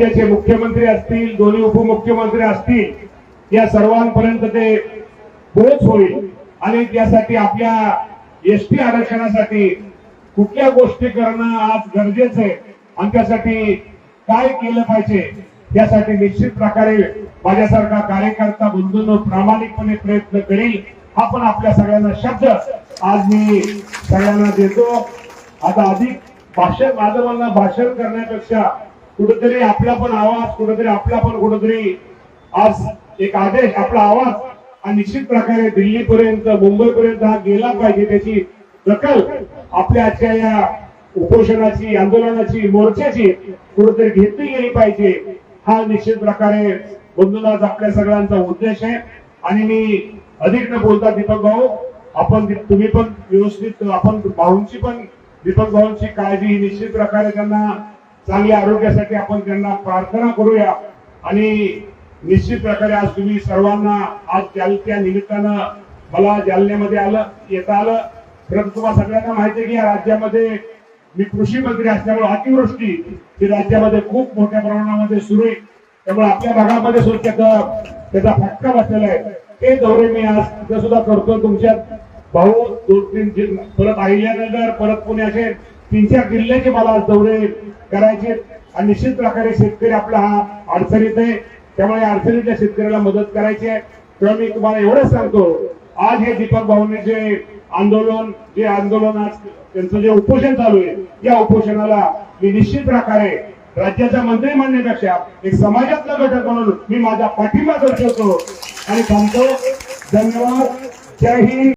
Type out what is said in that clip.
राज्याचे मुख्यमंत्री असतील दोन्ही उपमुख्यमंत्री असतील या सर्वांपर्यंत ते पोहोच होईल. आणि त्यासाठी आपल्या एसटी आरक्षणासाठी कुठल्या गोष्टी करणं आज गरजेचं आहे? आणि त्यासाठी काय केलं पाहिजे? यासाठी निश्चित प्रकारे माझ्यासारखा कार्यकर्ता बंधूंनो प्रामाणिकपणे प्रयत्न करील. हा पण आपल्या सगळ्यांना शब्द. आज मी सगळ्यांना देतो. आता अधिक भाषण माझं भाषण करण्यापेक्षा कुठेतरी आपला पण आवाज कुठेतरी आपला पण कुठेतरी आज एक आदेश आपला आवाज हा निश्चित प्रकारे दिल्लीपर्यंत मुंबईपर्यंत हा गेला पाहिजे. त्याची दखल आपल्या आजच्या या उपोषणाची आंदोलनाची मोर्चाची कुठेतरी घेतली गेली पाहिजे. हा निश्चित प्रकारे बंधूनाच आपल्या सगळ्यांचा उद्देश आहे. आणि मी अधिक न बोलता दीपक भाऊ आपण तुम्ही पण व्यवस्थित आपण भाऊंची पण दीपक भाऊंची काळजी निश्चित प्रकारे त्यांना चांगल्या आरोग्यासाठी आपण त्यांना प्रार्थना करूया. आणि निश्चित प्रकारे आज तुम्ही सर्वांना आज जालत्या निमित्तानं मला जालन्यामध्ये आलं येता आलं. खरं तर तुम्हाला सगळ्यांना माहिती आहे की या राज्यामध्ये मी कृषी मंत्री असल्यामुळे अतिवृष्टी ही राज्यामध्ये खूप मोठ्या प्रमाणामध्ये सुरू आहे. त्यामुळे आपल्या भागामध्ये सुद्धा त्याचा त्याचा फटका बसलेला आहे. ते दौरे मी आज तिथे सुद्धा करतो तुमच्या भाऊ दोन तीन परत अहिल्यानगर परत पुणे असे तीन चार मला दौरे करायचे आणि निश्चित प्रकारे शेतकरी आपला हा अडचणीत आहे. त्यामुळे अडचणीतल्या शेतकऱ्याला मदत करायची आहे. तेव्हा मी तुम्हाला एवढंच सांगतो आज हे दीपक भाऊने जे आंदोलन जे आंदोलन आज त्यांचं जे उपोषण चालू आहे या उपोषणाला मी निश्चित प्रकारे राज्याचा मंत्री म्हणण्यापेक्षा एक समाजातला घटक म्हणून मी माझा पाठिंबा दर्शवतो आणि थांबतो. धन्यवाद. जय हिंद.